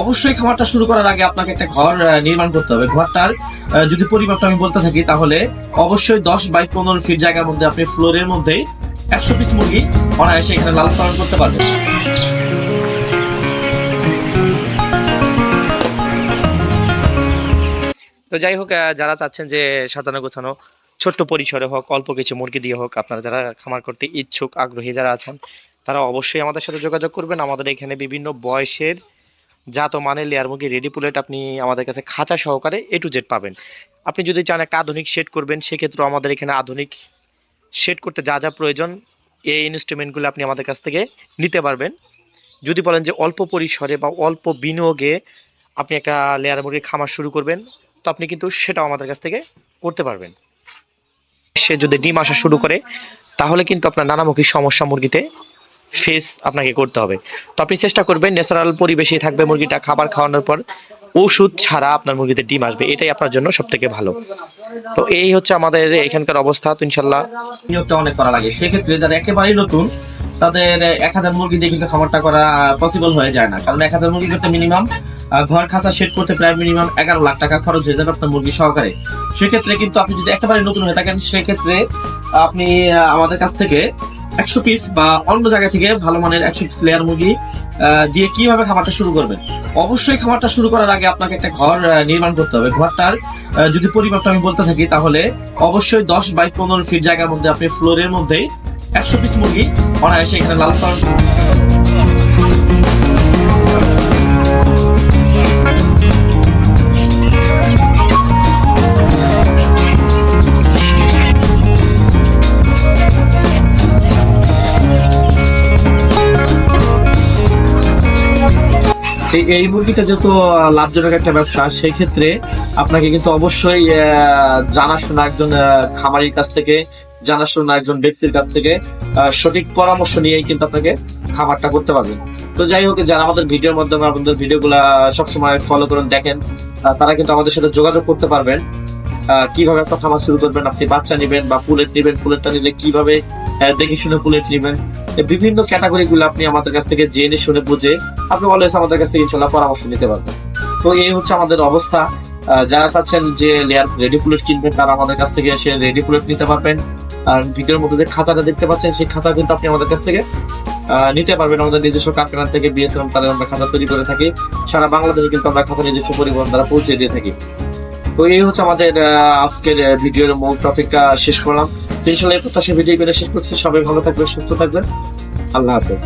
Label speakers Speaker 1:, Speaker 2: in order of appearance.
Speaker 1: অবশ্যই খামারটা শুরু করার আগে আপনাকে একটা ঘর নির্মাণ করতে হবে। ঘরটার যদি পরিমাপটা আমি বলতে থাকি তাহলে অবশ্যই দশ বাই পনেরো ফিট জায়গার মধ্যে আপনি ফ্লোরের মধ্যে একশো পিস মুরগি অনায়াসে এখানে লালন পালন করতে পারবেন।
Speaker 2: তো যাই হোক যারা চাচ্ছেন যে সাজানো গোছানো, ছোট্ট পরিসরে হোক, অল্প কিছু মুরগি দিয়ে হোক, আপনারা যারা খামার করতে ইচ্ছুক, আগ্রহী যারা আছেন, তারা অবশ্যই আমাদের সাথে যোগাযোগ করবেন। আমাদের এখানে বিভিন্ন বয়সের জাত ও মানের লেয়ার মুরগি রেডি পুলেট আপনি আমাদের কাছে খাঁচা সহকারে এ টু জেড পাবেন। আপনি যদি চান একটা আধুনিক শেড করবেন, সেক্ষেত্রেও আমাদের এখানে আধুনিক শেড করতে যা যা প্রয়োজন এই ইনস্ট্রুমেন্টগুলো আপনি আমাদের কাছ থেকে নিতে পারবেন। যদি বলেন যে অল্প পরিসরে বা অল্প বিনিয়োগে আপনি একটা লেয়ার মুরগির খামার শুরু করবেন, তো আপনি কিন্তু সেটাও আমাদের কাছ থেকে করতে পারবেন। সে যদি ডিম আসা শুরু করে, তাহলে কিন্তু আপনার নানামুখী সমস্যা মুরগিতে ফেস আপনাকে করতে হবে। তো আপনি চেষ্টা করবেন, ন্যাচারাল পরিবেশে থাকবে মুরগিটা, খাবার খাওয়ানোর পর ওষুধ ছাড়া আপনার মুরগিতে ডিম আসবে। এটাই আপনার জন্য সব থেকে ভালো। তো এই হচ্ছে আমাদের এখানকার অবস্থা, তো ইনশাল্লাহ
Speaker 1: নিয়োগটা অনেক করা লাগে। সেক্ষেত্রে যারা একেবারেই নতুন, তাদের এক হাজার মুরগি দিয়ে কিন্তু খামারটা করা পসিবল হয়ে যায় না। কারণ এক হাজার মুরগি করতে মিনিমাম ঘর খাঁচা সেট করতে প্রায় মিনিমাম এগারো লাখ টাকা খরচ হয়ে যাবে আপনার মুরগি সহকারে। সেক্ষেত্রে কিন্তু আপনি যদি একেবারে নতুন হয়ে থাকেন, সেক্ষেত্রে আপনি আমাদের কাছ থেকে একশো পিস বা অন্য জায়গা থেকে ভালো মানের একশো পিস লেয়ার মুরগি দিয়ে কীভাবে খামারটা শুরু করবেন? অবশ্যই খামারটা শুরু করার আগে আপনাকে একটা ঘর নির্মাণ করতে হবে। ঘরটার যদি পরিমাপটা আমি বলতে থাকি তাহলে অবশ্যই দশ বাই পনেরো ফিট জায়গার মধ্যে আপনি ফ্লোরের মধ্যেই একশো পিস মুরগি অনায়াসে এখানে লাল পালন এই- মুরগিটা যেহেতু লাভজনক একটা ব্যবসা সেই ক্ষেত্রে আপনাকে কিন্তু অবশ্যই জানাশোনা একজন খামারির কাছ থেকে, জানাশোনা একজন ব্যক্তির কাছ থেকে সঠিক পরামর্শ নিয়েই কিন্তু আপনাকে খামারটা করতে পারবেন। তো যাই হোক, যারা আমাদের ভিডিওর মাধ্যমে আপনাদের ভিডিওগুলা সবসময় ফলো করুন, দেখেন তারা কিন্তু আমাদের সাথে যোগাযোগ করতে পারবেন। কীভাবে একটা খামার শুরু করবেন? আপনি বাচ্চা নেবেন বা পুলেট নেবেন, পুলেটটা নিলে কীভাবে দেখে শুনে পুলেট নেবেন? বিভিন্ন ক্যাটাগরি গুলো আপনি আমাদের কাছ থেকে জেনে শুনে বুঝে আপনি অলওয়েজ আমাদের কাছ থেকে ইনশাল্লাহ পরামর্শ নিতে পারবেন। তো এই হচ্ছে আমাদের অবস্থা। যারা চাচ্ছেন যে লেয়ার রেডি পুলেট কিনবেন, তারা আমাদের কাছ থেকে এসে রেডি পুলেট নিতে পারবেন। আর ভিডিওর মধ্যে যে খাঁচাটা দেখতে পাচ্ছেন, সেই খাঁচা কিন্তু আপনি আমাদের কাছ থেকে নিতে পারবেন। আমাদের নিজস্ব কারখানা থেকে বিএসএম তাদের আমরা খাঁচা তৈরি করে থাকি। সারা বাংলাদেশে কিন্তু আমরা খাঁচা নিজস্ব পরিবহন দ্বারা পৌঁছে দিয়ে থাকি। তো এই হচ্ছে আমাদের আজকের ভিডিওর মূল টপিকটা শেষ করলাম। তো ইনশাল্লাহ এই প্রত্যাশা ভিডিও করে শেষ করছি। সবাই ভালো থাকবে সুস্থ থাকবেন। আল্লাহ হাফেজ।